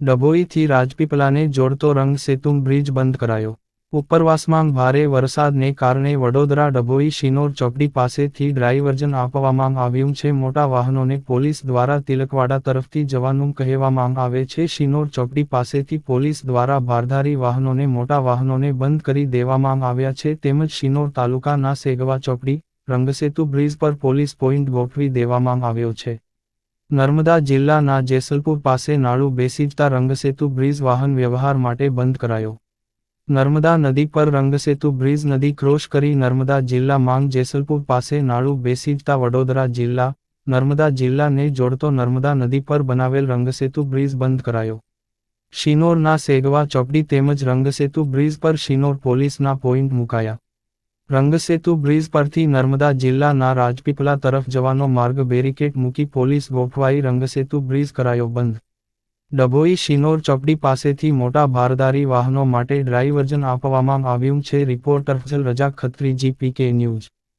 ડભોઈથી રાજપીપલાને જોડતો રંગ સેતુમ બ્રિજ બંધ કરાયો. ઉપરવાસમાં ભારે વરસાદને કારણે વડોદરા ડભોઈ શિનોર ચોકડી પાસેથી ડ્રાઈવર્જન આપવામાં આવ્યું છે. મોટા વાહનોને પોલીસ દ્વારા તિલકવાડા તરફથી જવાનું કહેવામાં આવે છે. શિનોર ચોકડી પાસેથી પોલીસ દ્વારા ભારધારી વાહનોને મોટા વાહનોને બંધ કરી દેવામાં આવ્યા છે. તેમજ શિનોર તાલુકાના સેગવા ચોકડી રંગસેતુ બ્રિજ પર પોલીસ પોઈન્ટ ગોઠવી દેવામાં આવ્યો છે. નર્મદા જિલ્લાના જેસલપુર પાસે નાળું બેસીજતા રંગસેતુ બ્રિજ વાહન વ્યવહાર માટે બંધ કરાયો. નર્મદા નદી પર રંગસેતુ બ્રિજ નદી ક્રોસ કરી નર્મદા જિલ્લા માંગ જેસલપુર પાસે નાળું બેસીજતા વડોદરા જિલ્લા, નર્મદા જિલ્લાને જોડતો નર્મદા નદી પર બનાવેલ રંગસેતુ બ્રિજ બંધ કરાયો. શિનોરના સેગવા ચોકડી તેમજ રંગસેતુ બ્રિજ પર શિનોર પોલીસના પોઈન્ટ મુકાયા. રંગસેતુ બ્રિજ પરથી નર્મદા જિલ્લાના રાજપીપલા તરફ જવાનો માર્ગ બેરિકેડ મૂકી પોલીસ ગોઠવાઈ રંગસેતુ બ્રિજ કરાયો બંધ. ડભોઈ શિનોર ચોકડી પાસેથી મોટા ભારદારી વાહનો માટે ડ્રાઇવર્જન આપવામાં આવ્યું છે, રિપોર્ટર ફજલ રજા, ખત્રી, જીપીકે ન્યૂઝ.